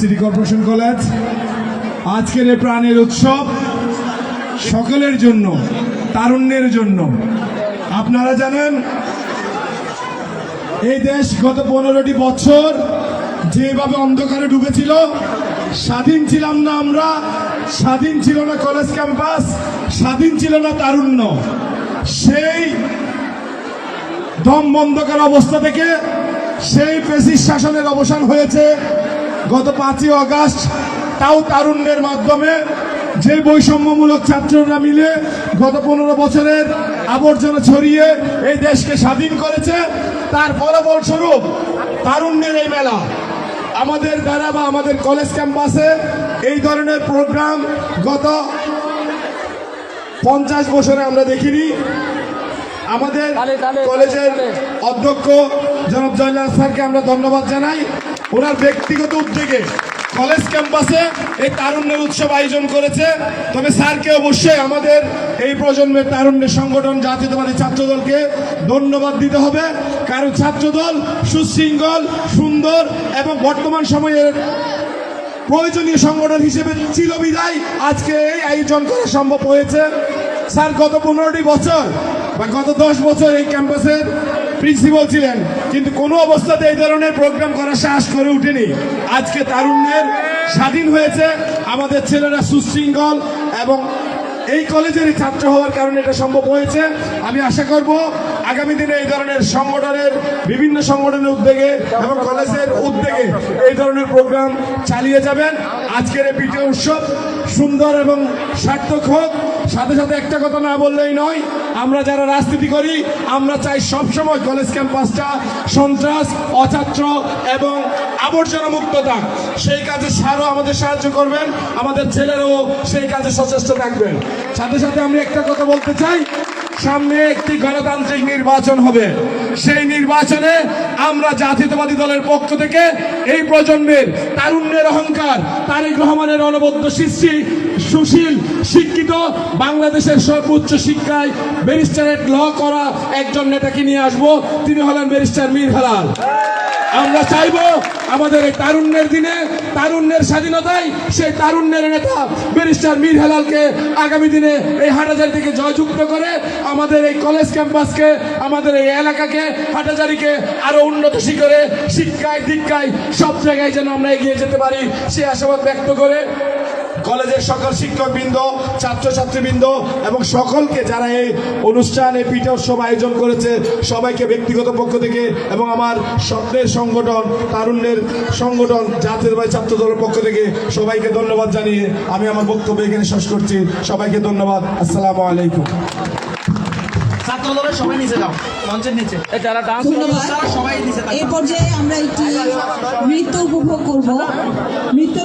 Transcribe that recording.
City corporation college. আজকের এই প্রাণের উৎসব সকলের জন্য, তারুণ্যের জন্য। আপনারা জানেন, এই দেশ গত পনেরোটি বছর যেভাবে অন্ধকারে ডুবেছিল, স্বাধীন ছিলাম না আমরা, স্বাধীন ছিল না কলেজ ক্যাম্পাস, স্বাধীন ছিল না তারুণ্য। সেই দম বন্ধকার অবস্থা থেকে সেই পেশির শাসনের অবসান হয়েছে। গত পাঁচই অগাস্ট তাও তারুণ্যের মাধ্যমে যে বৈষম্যমূলক ছাত্ররা মিলে গত পনেরো বছরের আবর্জনা ছড়িয়ে এই দেশকে স্বাধীন করেছে তার ফলাফল স্বরূপ তারুণ্যের এই মেলা আমাদের দ্বারা বা আমাদের কলেজ ক্যাম্পাসে এই ধরনের প্রোগ্রাম গত পঞ্চাশ বছরে আমরা দেখিনি। আমাদের কলেজের অধ্যক্ষ জনাব জয়লাল স্যারকে আমরা ধন্যবাদ জানাই। ওনার ব্যক্তিগত উদ্যোগে কলেজ ক্যাম্পাসে এই তারুণ্যের উৎসব আয়োজন করেছে। তবে স্যারকে অবশ্যই আমাদের এই প্রজন্মের তারুণ্যের সংগঠন জাতীয়তাবাদী ছাত্রদলকে ধন্যবাদ দিতে হবে। কারণ ছাত্রদল সুশৃঙ্খল, সুন্দর এবং বর্তমান সময়ের প্রয়োজনীয় সংগঠন হিসেবে ছিল বিদায়। আজকে এই আয়োজন করা সম্ভব হয়েছে। স্যার, গত পনেরোটি বছর বা গত দশ বছর এই ক্যাম্পাসের প্রিন্সিপাল ছিলেন, কিন্তু কোনো অবস্থাতে এই ধরনের প্রোগ্রাম করার সাহস করে উঠেনি। আজকে তারুণ্যের স্বাধীন হয়েছে আমাদের ছেলেরা সুশৃঙ্খল এবং এই কলেজেরই ছাত্র হওয়ার কারণে এটা সম্ভব হয়েছে। আমি আশা করব আগামী দিনে এই ধরনের সংগঠনের, বিভিন্ন সংগঠনের উদ্যোগে এবং কলেজের উদ্যোগে এই ধরনের প্রোগ্রাম চালিয়ে যাবেন। আজকের এই পিঠে উৎসব সুন্দর এবং সার্থক হোক। সাথে সাথে একটা কথা না বললেই নয়, আমরা যারা রাজনীতি করি, আমরা চাই সবসময় কলেজ ক্যাম্পাসটা সন্ত্রাস, অছাত্র এবং আবর্জনা মুক্ত থাক। সেই কাজে স্যারও আমাদের সাহায্য করবেন, আমাদের ছেলেরাও সেই কাজে সচেষ্ট থাকবেন। সাথে সাথে আমি একটা কথা বলতে চাই সামনে একটি গণতান্ত্রিক নির্বাচন হবে। সেই নির্বাচনে আমরা জাতীয়তাবাদী দলের পক্ষ থেকে এই প্রজন্মের তারুণ্যের অহংকার, তারেক রহমানের অনবদ্য সৃষ্টি, সুশীল, শিক্ষিত বাংলাদেশের সর্বোচ্চ শিক্ষায় ব্যারিস্টারেট ল করা একজন নেতাকে নিয়ে আসব। তিনি হলেন ব্যারিস্টার মীর হেলাল। আমরা চাইব আমাদের এই তারুণ্যের দিনে, তারুণ্যের স্বাধীনতায় সেই তারুণ্যের নেতা ব্যারিস্টার মীর হেলালকে আগামী দিনে এই হাটাজারি জয়যুক্ত করে আমাদের এই কলেজ ক্যাম্পাসকে, আমাদের এই এলাকাকে হাটাজারিকে আরও উন্নত শিখরে, শিক্ষায়, দীক্ষায় সব জায়গায় যেন আমরা এগিয়ে যেতে পারি, সে আশাবাদ ব্যক্ত করে কলেজের সকল শিক্ষকবৃন্দ, ছাত্রছাত্রীবৃন্দ এবং সকলকে যারা এই অনুষ্ঠানে পিঠে উৎসব আয়োজন করেছে, সবাইকে ব্যক্তিগত পক্ষ থেকে এবং আমার স্বপ্নের সংগঠন, তারুণ্যের সংগঠন জাতীয় ছাত্র দলের পক্ষ থেকে সবাইকে ধন্যবাদ জানিয়ে আমি আমার বক্তব্য এখানে শেষ করছি। সবাইকে ধন্যবাদ। আসসালামু আলাইকুম। ছাত্র সবাই নিচে যাও। মঞ্চের নিচে। যারা ডান্স ধন্যবাদ। সবাই নিচে এই পর্যায়ে আমরা একটি নৃত্য উপভোগ করব। নৃত্য